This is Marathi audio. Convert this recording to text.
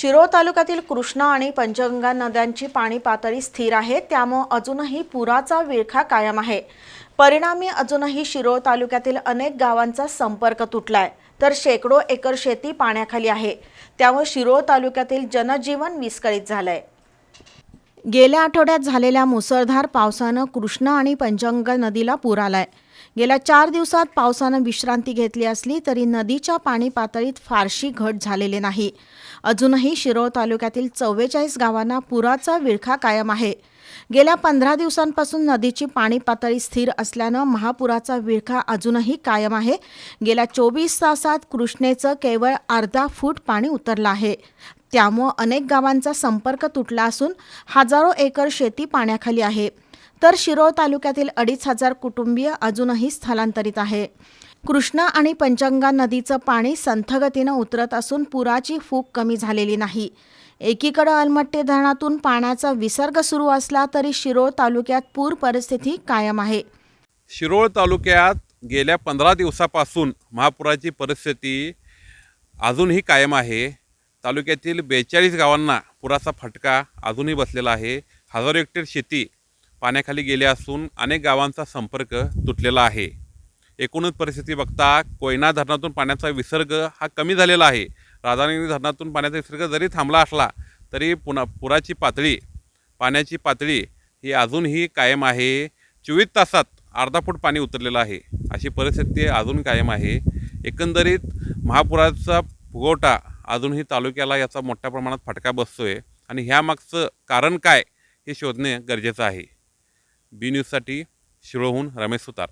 शिरोळ तालुक्यातील कृष्णा आणि पंचगंगा नद्यांची पाणी पातळी स्थिर आहे. त्यामुळे अजूनही पुराचा विळखा कायम आहे. परिणामी अजूनही शिरोळ तालुक्यातील अनेक गावांचा संपर्क तुटलाय. तर शेकडो एकर शेती पाण्याखाली आहे. त्यामुळे शिरोळ तालुक्यातील जनजीवन विस्कळीत झालंय. गेल्या आठवड्यात झालेल्या मुसळधार पावसानं कृष्णा आणि पंचगंगा नदीला पूर आलाय. गेल्या चार दिवसात पावसानं विश्रांती घेतली असली तरी नदीच्या पाणी पातळीत फारशी घट झालेली नाही. अजूनही शिरोळ तालुक्यातील चव्वेचाळीस गावांना पुराचा विळखा कायम आहे. गेल्या पंधरा दिवसांपासून नदीची पाणी पातळी स्थिर असल्यानं महापुराचा विळखा अजूनही कायम आहे. गेल्या चोवीस तासात कृष्णेचं केवळ अर्धा फूट पाणी उतरलं आहे. त्यामुळं अनेक गावांचा संपर्क तुटला असून हजारो एकर शेती पाण्याखाली आहे. तर शिरोळ तालुक्यातील अडीच हजार कुटुंबीय अजूनही स्थलांतरित आहे. कृष्णा आणि पंचगंगा नदीचं पाणी संथगतीनं उतरत असून पुराची फूक कमी झालेली नाही. एकीकडे अलमट्टे धरणातून पाण्याचा विसर्ग सुरू असला तरी शिरोळ तालुक्यात पूर परिस्थिती कायम आहे. शिरोळ तालुक्यात गेल्या पंधरा दिवसापासून महापुराची परिस्थिती अजूनही कायम आहे. तालुक्यातील बेचाळीस गावांना पुराचा फटका अजूनही बसलेला आहे. हजारो हेक्टर शेती पाण्याखाली गेले असून अनेक गावांचा संपर्क तुटलेला आहे. एकूणच परिस्थिती बघता कोयना धरणातून पाण्याचा विसर्ग हा कमी झालेला आहे. राधानगरी धरणातून पाण्याचा विसर्ग जरी थांबला असला तरी पुन्हा पुराची पातळी पाण्याची पातळी ही अजूनही कायम आहे. चोवीस तासात अर्धा फूट पाणी उतरलेलं आहे. अशी परिस्थिती अजून कायम आहे. एकंदरीत महापुराचा फुगवटा अजूनही तालुक्याला याचा मोठ्या प्रमाणात फटका बसतो आहे आणि ह्यामागचं कारण काय हे शोधणे गरजेचं आहे. बी न्यूजसाठी शिरोहून रमेश सुतार.